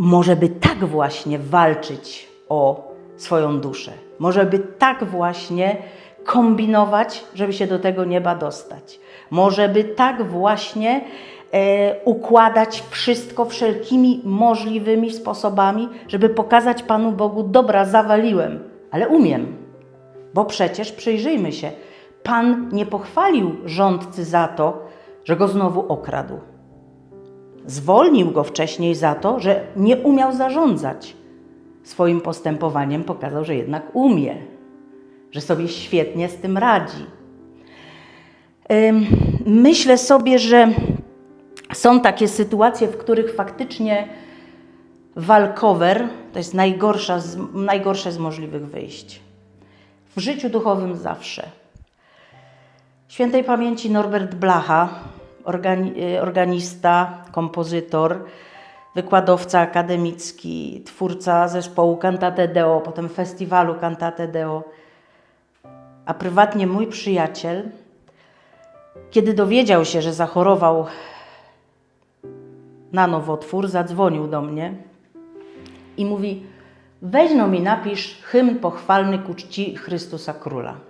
może by tak właśnie walczyć o swoją duszę. Może by tak właśnie kombinować, żeby się do tego nieba dostać. Może by tak właśnie e, układać wszystko wszelkimi możliwymi sposobami, żeby pokazać Panu Bogu, dobra, zawaliłem, ale umiem. Bo przecież przyjrzyjmy się, Pan nie pochwalił rządcy za to, że go znowu okradł. Zwolnił go wcześniej za to, że nie umiał zarządzać. Swoim postępowaniem pokazał, że jednak umie, że sobie świetnie z tym radzi. Myślę sobie, że są takie sytuacje, w których faktycznie walkover to jest najgorsza najgorsze z możliwych wyjść. W życiu duchowym zawsze. Świętej pamięci Norbert Blacha, organista, kompozytor, wykładowca akademicki, twórca zespołu Cantate Deo, potem festiwalu Cantate Deo, a prywatnie mój przyjaciel, kiedy dowiedział się, że zachorował na nowotwór, zadzwonił do mnie i mówi: Weź no mi napisz hymn pochwalny ku czci Chrystusa Króla.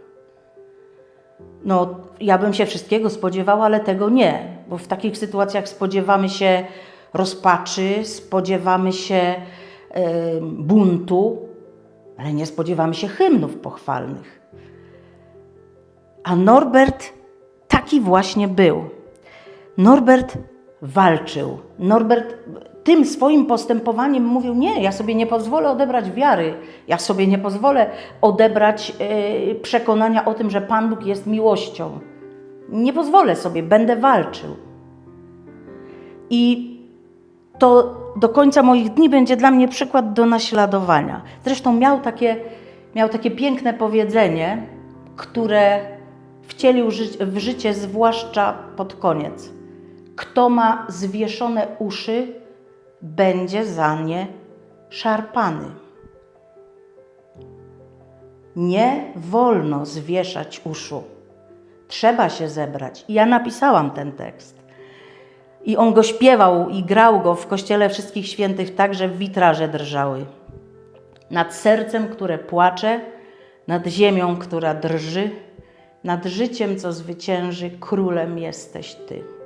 No, ja bym się wszystkiego spodziewała, ale tego nie, bo w takich sytuacjach spodziewamy się rozpaczy, spodziewamy się e, buntu, ale nie spodziewamy się hymnów pochwalnych. A Norbert taki właśnie był. Norbert walczył. Norbert tym swoim postępowaniem mówił: Nie, ja sobie nie pozwolę odebrać wiary, ja sobie nie pozwolę odebrać e, przekonania o tym, że Pan Bóg jest miłością. Nie pozwolę sobie, będę walczył. I to do końca moich dni będzie dla mnie przykład do naśladowania. Zresztą miał takie, miał takie piękne powiedzenie, które wcielił ży- w życie, zwłaszcza pod koniec. Kto ma zwieszone uszy, będzie za nie szarpany. Nie wolno zwieszać uszu. Trzeba się zebrać. Ja napisałam ten tekst. I on go śpiewał i grał go w kościele wszystkich świętych tak, że witraże drżały. Nad sercem, które płacze, nad ziemią, która drży, nad życiem, co zwycięży, królem jesteś Ty.